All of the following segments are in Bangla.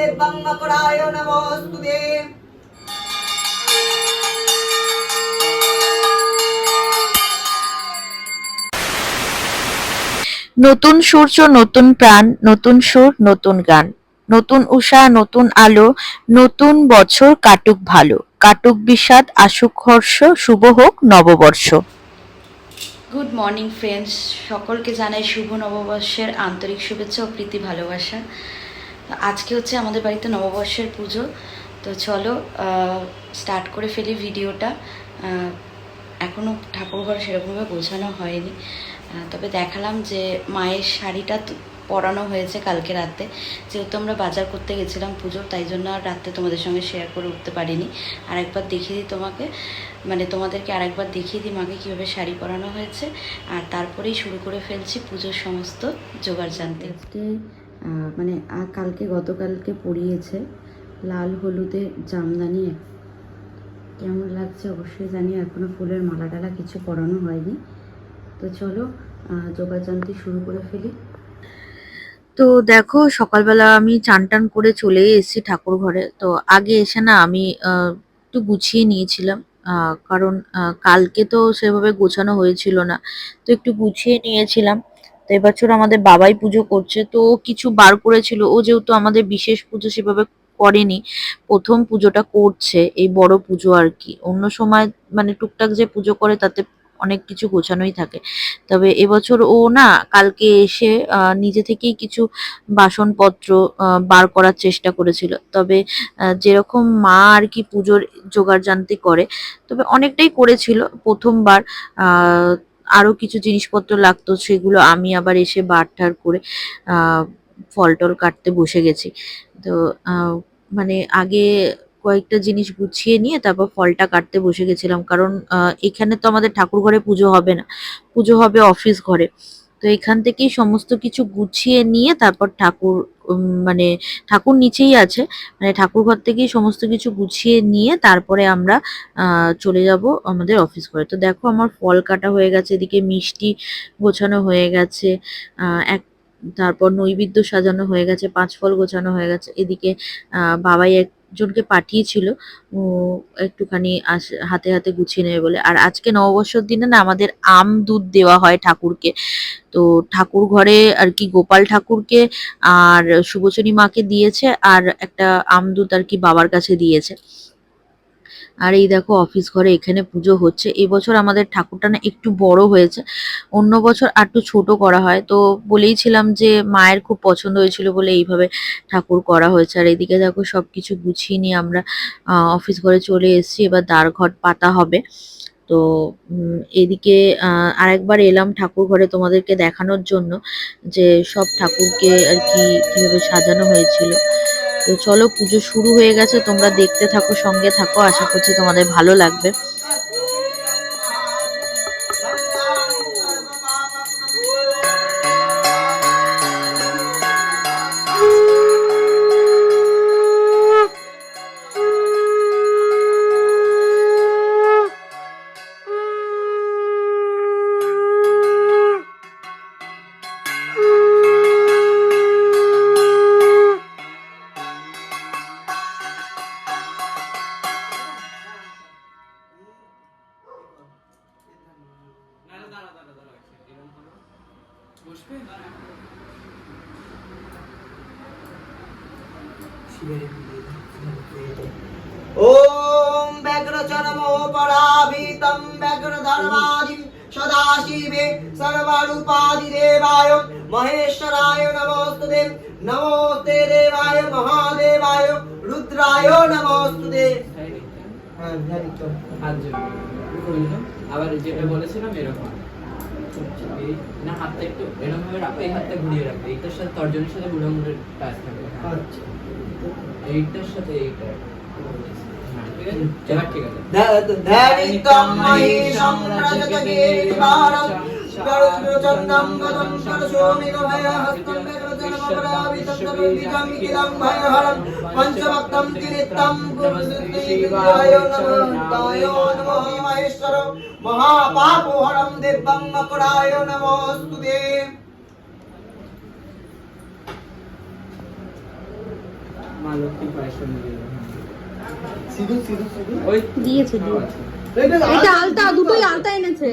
দেবং মকরায় নমস্তুতে নতুন সূর্য নতুন প্রাণ নতুন সুর নতুন গান নতুন উষা নতুন আলো নতুন বছর কাটুক ভালো কাটুক বিষাদ আসুক হর্ষ শুভ হোক নববর্ষ। গুড মর্নিং ফ্রেন্ডস সকলকে জানাই শুভ নববর্ষের আন্তরিক শুভেচ্ছা ও প্রীতি ভালোবাসা। আজকে হচ্ছে আমাদের বাড়িতে নববর্ষের পুজো। তো চলো স্টার্ট করে ফেলি ভিডিওটা। এখনও ঠাকুরঘর সেরকমভাবে গোছানো হয়নি। তবে দেখালাম যে মায়ের শাড়িটা পরানো হয়েছে কালকে রাতে। যেহেতু আমরা বাজার করতে গেছিলাম পুজোর তাই জন্য আর রাতে তোমাদের সঙ্গে শেয়ার করে উঠতে পারিনি। আর একবার দেখিয়ে দিই তোমাকে। মানে তোমাদেরকে আরেকবার দেখিয়ে দিই মাকে কীভাবে শাড়ি পরানো হয়েছে। আর তারপরেই শুরু করে ফেলছি পুজোর সমস্ত জোগাড় জানতে। মানে কালকে, গতকালকে পরিয়েছে লাল হলুদের জামদানি কেমন লাগছে অবশ্যই জানি এখনও ফুলের মালা টালা কিছু পরানো হয়নি। তো চলো জোগাড় জানতে শুরু করে ফেলি। তো দেখো, সকালবেলা আমি চান টান করে চলে এসেছি ঠাকুর ঘরে। তো আগে এসে না আমি একটু গুছিয়ে নিয়েছিলাম। কারণ কালকে তো সেভাবে গোছানো হয়েছিল না। তো একটু গুছিয়ে নিয়েছিলাম। তো এবছর আমাদের বাবাই পুজো করছে, তো কিছু বার করেছিল। ও যেহেতু আমাদের বিশেষ পুজো সেভাবে করেনি, প্রথম পুজোটা করছে, এই বড় পুজো আর কি। অন্য সময় মানে টুকটাক যে পুজো করে তাতে অনেক কিছু গোছানোই থাকে। তবে এবছর ও না কালকে এসে নিজে থেকেই কিছু বাসনপত্র বার করার চেষ্টা করেছিল। তবে যেরকম মা আর কি পুজোর জোগাড় জানতে করে, তবে অনেকটাই করেছিল প্রথমবার। আহ, আরও কিছু জিনিসপত্র লাগতো সেগুলো আমি আবার এসে বারঠার করে ফল টল কাটতে বসে গেছি। তো মানে আগে কয়েকটা জিনিস গুছিয়ে নিয়ে তারপর ফলটা কাটতে বসে গেছিলাম। কারণ এখানে তো আমাদের ঠাকুর ঘরে পুজো হবে না। পুজো হবে অফিস ঘরে। তো এখান থেকেই সমস্ত কিছু গুছিয়ে নিয়ে তারপর ঠাকুর মানে ঠাকুর নিচেই আছে। মানে ঠাকুর ঘর থেকেই সমস্ত কিছু গুছিয়ে নিয়ে তারপরে আমরা চলে যাব আমাদের অফিস করে তো দেখো আমার ফল কাটা হয়ে গেছে, এদিকে মিষ্টি গোছানো হয়ে গেছে। এক তারপর নৈবেদ্য সাজানো হয়ে গেছে পাঁচ ফল গোছানো হয়ে গেছে। এদিকে বাবাই একজনকে পাঠিয়েছিল একটুখানি হাতে হাতে গুছিয়ে নেবে বলে। আর আজকে নববর্ষর দিনে না আমাদের আম দুধ দেওয়া হয় ঠাকুরকে। তো ঠাকুর ঘরে আর কি গোপাল ঠাকুরকে আর শুভচনী মাকে দিয়েছে আর একটা আম দুধ আর কি বাবার কাছে দিয়েছে। আর এই দেখো অফিস ঘরে এখানে পুজো হচ্ছে। এবছর আমাদের ঠাকুরটা না একটু বড় হয়েছে। অন্য বছর আর একটু ছোট করা হয়। তো বলেইছিলাম যে মায়ের খুব পছন্দ হয়েছিল বলে এইভাবে ঠাকুর করা হয়েছে। আর এদিকে দেখো সবকিছু গুছিয়ে নিয়ে আমরা অফিস ঘরে চলে এসেছি। এবার দ্বার ঘট পাতা হবে। তো এদিকে আরেকবার এলাম ঠাকুর ঘরে তোমাদেরকে দেখানোর জন্য যে সব ঠাকুরকে আর কি কীভাবে সাজানো হয়েছিল। তো চলো পুজো শুরু হয়ে গেছে, তোমরা দেখতে থাকো, সঙ্গে থাকো, আশা করছি তোমাদের ভালো লাগবে। সদাশিবে দেবায় মহেশ্বরায় নমস্তুতে নমস্তে দেবায় মহাদেবায় রুদ্রায় নমস্তুতে। হ্যাঁ, হ্যাঁ, হ্যাঁ। আবার যেটা বলেছিলাম এরকম। না হাতটা একটু এরকম ভাবে রাখো এই হাতটা ঘুরিয়ে রাখো এইটার সাথে তর্জনের সাথে বুড়ো মুড়ের টাচ থাকবে আচ্ছা এইটার সাথে এইটা হ্যাঁ ঠিক আছে दैविकं महेशं रजतगेरिवारं गरुडचन्दं गदं सरसोमिगभयहस्तं व्यग्रजनमपरावितं तरुविदं किलं भयहरं पञ्चभक्तं त्रिनित्यं गुरुशिवाय नमोताय नमो महेश्वर महापापोहरं दिव्यं मकराय नमोऽस्तु ते মা লক্ষ্মী পায়েশ্বর দিয়ে দেবে সিঁদুর সিঁদুর সিঁদুর ওই দিয়েছে দিয়ে আচ্ছা। এটা আলতা দুটোই আলতা এনেছে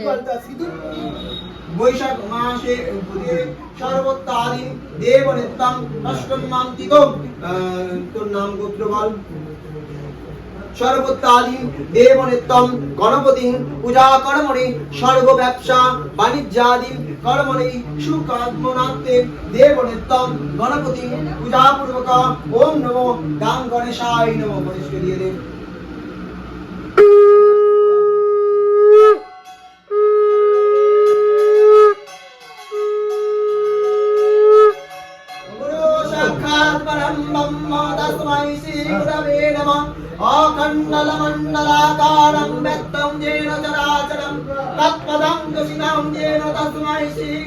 বৈশাখ মাসে সর্বত্তাদি দেবনিত্যং অষ্টমান্তিকম তোর নাম গোত্র বল। সর্বত্তাদি দেবনিত্যম গণপতি পূজা কর্মণি সর্ব ব্যবসা বাণিজ্যাদি কর্মণি সুকাত্মনাত্মে দেবনিত্যম গণপতি পূজা পূর্বক ওম নমো গাং গণেশায় নমো। গণেশকে দিয়ে দেব तस्मै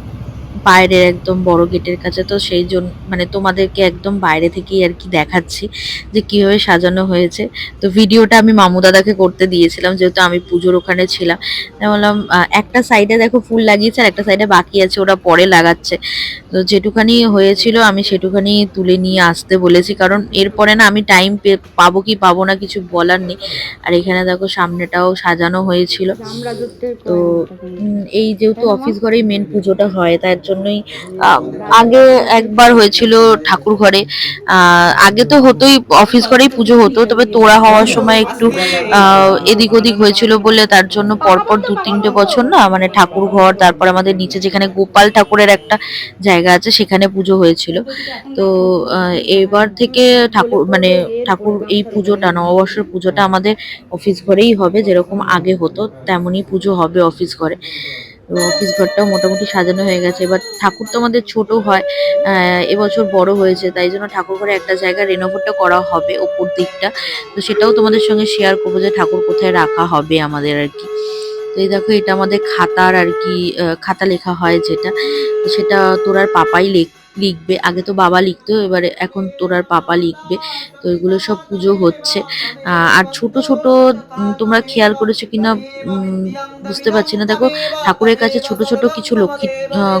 বাইরের একদম বড় গেটের কাছে তো সেই জন্য মানে তোমাদেরকে একদম বাইরে থেকেই আর কি দেখাচ্ছি যে কীভাবে সাজানো হয়েছে। তো ভিডিওটা আমি মামু দাদাকে করতে দিয়েছিলাম যেহেতু আমি পুজোর ওখানে ছিলাম। বললাম একটা সাইডে দেখো ফুল লাগিয়েছে আর একটা সাইডে বাকি আছে ওরা পরে লাগাচ্ছে। তো যেটুখানি হয়েছিল আমি সেটুখানি তুলে নিয়ে আসতে বলেছি কারণ এরপরে না আমি টাইম পাবো কি পাবো না কিছু বলার নেই। আর এখানে দেখো সামনেটাও সাজানো হয়েছিল। তো এই যেহেতু অফিস ঘরেই মেন পুজোটা হয় তার জন্যই আগে একবার হয়েছিল ঠাকুর ঘরে। আগে তো হতোই, অফিস ঘরেই পুজো হতো, তবে তোড়া হওয়ার সময় একটু এদিক ওদিক হয়েছিল বলে তার জন্য পরপর দু, তিনটে বছর না মানে ঠাকুর ঘর, তারপর আমাদের নিচে যেখানে গোপাল ঠাকুরের একটা জায়গা আছে, সেখানে পুজো হয়েছিল। তো এবার থেকে ঠাকুর মানে ঠাকুর এই পুজোটা, নববর্ষের পুজোটা আমাদের অফিস ঘরেই হবে, যেরকম আগে হতো, তেমনই পুজো হবে অফিস ঘরে। তো অফিস ঘরটাও মোটামুটি সাজানো হয়ে গেছে। এবার ঠাকুর তো আমাদের ছোট হয় এবছর বড় হয়েছে, তাই জন্য ঠাকুর ঘরে একটা জায়গা রেনোভেটটা করা হবে ওপর দিকটা। তো সেটাও তোমাদের সঙ্গে শেয়ার করব যে ঠাকুর কোথায় রাখা হবে আমাদের আর কি। তো এই দেখো, এটা আমাদের খাতার আর কি খাতা লেখা হয় যেটা। সেটা তোর আর পাপাই লেখ- লিখবে। আগে তো বাবা লিখতো, এবারে এখন তোর আর পাপা লিখবে। তো এগুলো সব পুজো হচ্ছে। আর ছোট ছোট তোমরা খেয়াল করেছ কিনা বুঝতে পারছি না। দেখো, ঠাকুরের কাছে ছোট ছোট কিছু লক্ষ্মী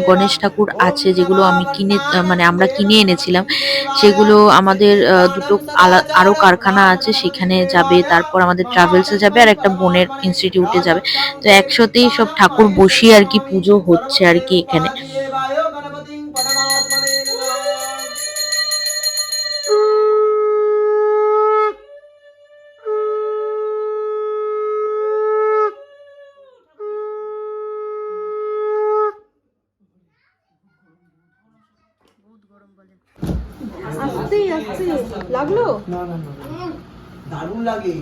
গণেশ ঠাকুর আছে, যেগুলো আমি কিনে মানে আমরা কিনে এনেছিলাম। সেগুলো আমাদের দুটো আলা- আরও কারখানা আছে, সেখানে যাবে। তারপর আমাদের ট্রাভেলসে যাবে, আর একটা বোনের ইনস্টিটিউটে যাবে। তো একসাথেই সব ঠাকুর বসিয়ে আর কি পুজো হচ্ছে আর কি এখানে। লাগল? দারুণ লাগে।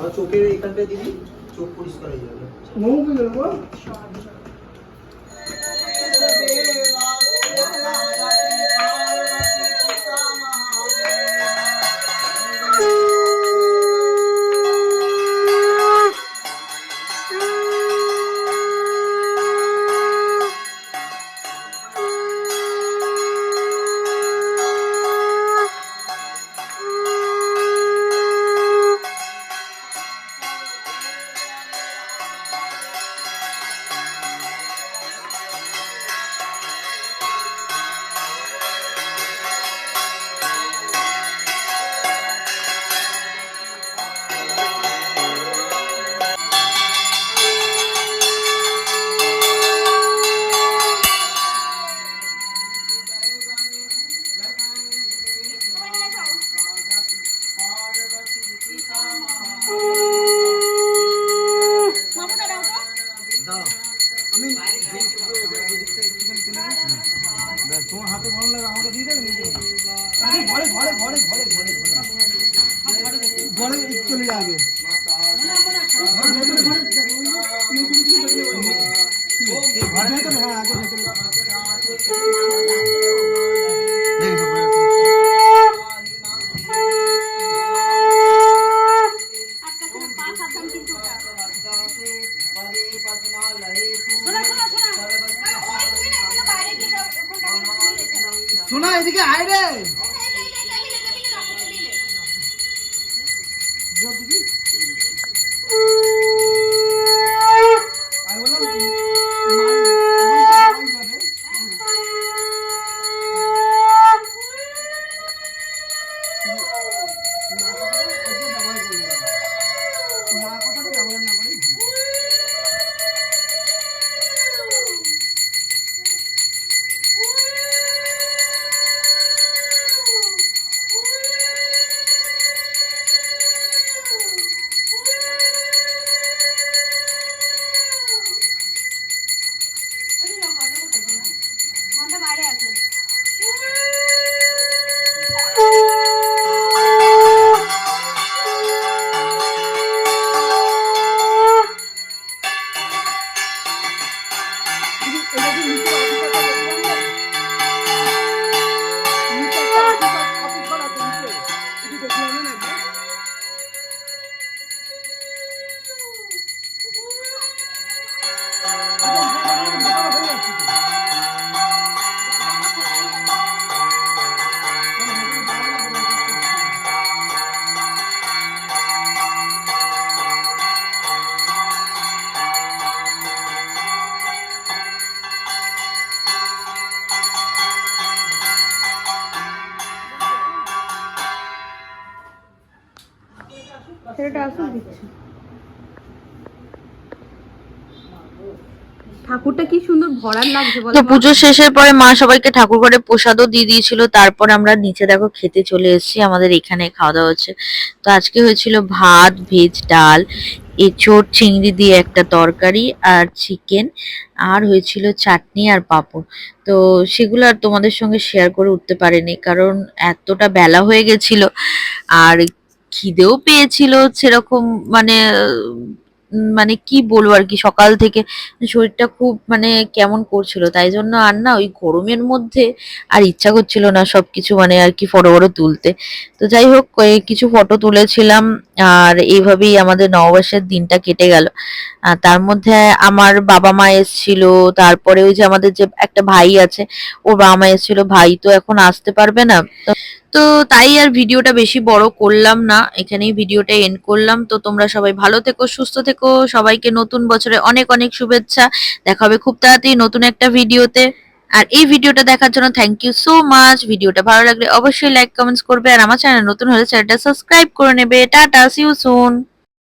আর চোখের এখানটা দিবি? চোখ পরিষ্কার হয়ে যাবে। ঘরে চলে যা আগে ঘরে ভেতরে, ঘরে। ঘরে ভেতরে, আগে ভেতরে। শোনা এদিকে আয় রে за две ঠাকুরটা কি সুন্দর ভরার লাগছে বলো তো? পুজো শেষের পরে মা সবাইকে ঠাকুর ঘরে প্রসাদও দিয়ে দিয়েছিল তারপর আমরা নিচে দেখো খেতে চলে এসেছি আমাদের এখানে খাওয়া দাওয়া হচ্ছে তো আজকে হয়েছিল ভাত ভেজ ডাল এঁচোড় চিংড়ি দিয়ে একটা তরকারি আর চিকেন আর হয়েছিল চাটনি আর পাঁপড় তো সেগুলো আর তোমাদের সঙ্গে শেয়ার করে উঠতে পারিনি কারণ এতটা বেলা হয়ে গেছিল আর খিদেও পেয়েছিল সেরকম মানে মানে কি বলব আর কি, সকাল থেকে শরীরটা খুব মানে কেমন করছিল। তাই জন্য আর না ওই গরমের মধ্যে আর ইচ্ছা করছিল না সব কিছু মানে আর কি ফটো ফটো তুলতে। তো যাই হোক কিছু ফটো তুলেছিলাম আর এইভাবেই আমাদের নববর্ষের দিনটা কেটে গেল। তার মধ্যে আমার বাবা মা এসেছিল, তারপরে ওই যে আমাদের যে একটা ভাই আছে, ওর বাবা মা এসেছিল, ভাই তো এখন আসতে পারবে না। তো- তাই আর ভিডিওটা বেশি বড় করলাম না, এখানেই ভিডিওটা এন্ড করলাম। তো তোমরা সবাই ভালো থেকো, সুস্থ থেকো, সবাইকে নতুন বছরে অনেক অনেক শুভেচ্ছা। দেখা হবে খুব তাড়াতাড়ি নতুন একটা ভিডিওতে। আর এই ভিডিওটা দেখার জন্য থ্যাংক ইউ সো মাচ ভিডিওটা ভালো লাগলে অবশ্যই লাইক কমেন্টস করবে। আর আমার চ্যানেল নতুন হলে চ্যানেলটা সাবস্ক্রাইব করে নেবে। Tata C you soon